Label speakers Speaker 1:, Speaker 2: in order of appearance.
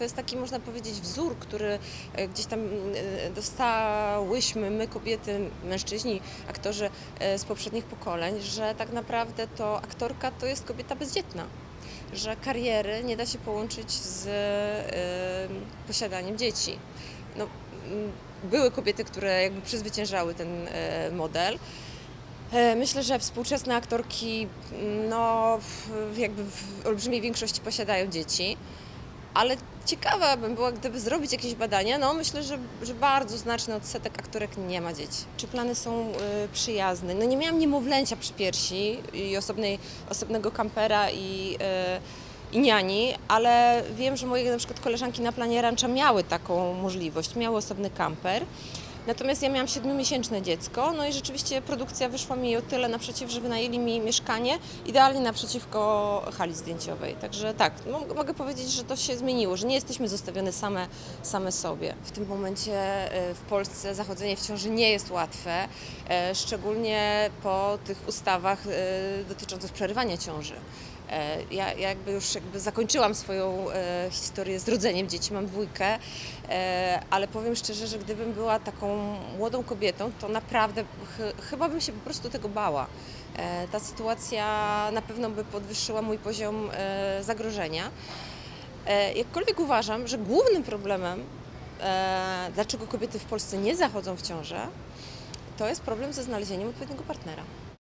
Speaker 1: To jest taki, można powiedzieć, wzór, który e, gdzieś tam e, dostałyśmy my, kobiety, mężczyźni, aktorzy e, z poprzednich pokoleń, że tak naprawdę to aktorka to jest kobieta bezdzietna. Że kariery nie da się połączyć z posiadaniem dzieci. No, były kobiety, które jakby przezwyciężały ten model. Myślę, że współczesne aktorki no, jakby w olbrzymiej większości posiadają dzieci, ale ciekawa bym była, gdyby zrobić jakieś badania, no myślę, że, że bardzo znaczny odsetek aktorek nie ma dzieci. Czy plany są y, przyjazne? No nie miałam niemowlęcia przy piersi i osobnej, osobnego kampera i, y, i niani, ale wiem, że moje na przykład koleżanki na planie rancza miały taką możliwość, miały osobny kamper. Natomiast ja miałam siedmiomiesięczne dziecko, no i rzeczywiście produkcja wyszła mi o tyle naprzeciw, że wynajęli mi mieszkanie idealnie naprzeciwko hali zdjęciowej. Także tak, mo- mogę powiedzieć, że to się zmieniło, że nie jesteśmy zostawione same, same sobie. W tym momencie e, w Polsce zachodzenie w ciąży nie jest łatwe, e, szczególnie po tych ustawach e, dotyczących przerywania ciąży. E, Ja, ja jakby już jakby zakończyłam swoją e, historię z rodzeniem dzieci, mam dwójkę, e, ale powiem szczerze, że gdybym była taką młodą kobietą, to naprawdę ch chyba bym się po prostu tego bała. Ta sytuacja na pewno by podwyższyła mój poziom zagrożenia. Jakkolwiek uważam, że głównym problemem, dlaczego kobiety w Polsce nie zachodzą w ciążę, to jest problem ze znalezieniem odpowiedniego partnera.